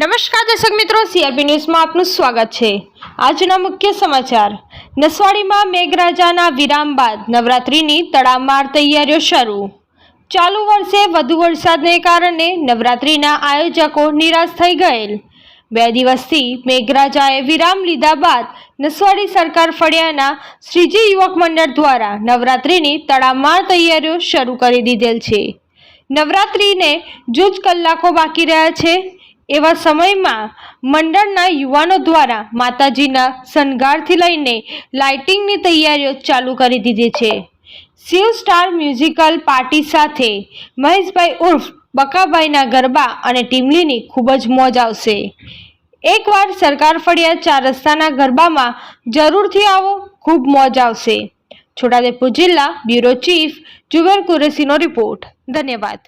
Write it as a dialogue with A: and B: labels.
A: નમસ્કાર દર્શક મિત્રો સીઆરપી ન્યૂઝમાં આપનું સ્વાગત છે. આજના મુખ્ય સમાચાર. નસવાડીમાં મેઘરાજાના વિરામ બાદ નવરાત્રિની તડામાર તૈયારીઓ શરૂ. ચાલુ વર્ષે વધુ વરસાદને કારણે નવરાત્રિના આયોજકો નિરાશ થઈ ગયેલ. બે દિવસથી મેઘરાજાએ વિરામ લીધા બાદ નસવાડી સરકાર ફળિયાના શ્રીજી યુવક મંડળ દ્વારા નવરાત્રિની તડામાર તૈયારીઓ શરૂ કરી દીધેલ છે. નવરાત્રિને જૂજ કલાકો બાકી રહ્યા છે. એવા સમયમાં મંડળના યુવાનો દ્વારા માતાજીના શણગારથી લઈને લાઇટિંગની તૈયારીઓ ચાલુ કરી દીધી છે. શિવ સ્ટાર મ્યુઝિકલ પાર્ટી સાથે મહેશભાઈ ઉર્ફ, બકાભાઈના ગરબા અને ટીમલીની ખૂબ જ મોજ આવશે. એકવાર સરકાર ફળિયા ચાર રસ્તાના ગરબામાં જરૂરથી આવો, ખૂબ મોજ આવશે. છોટાદેપુર જિલ્લા બ્યુરો ચીફ જુગલ કુરેશીનો રિપોર્ટ. ધન્યવાદ.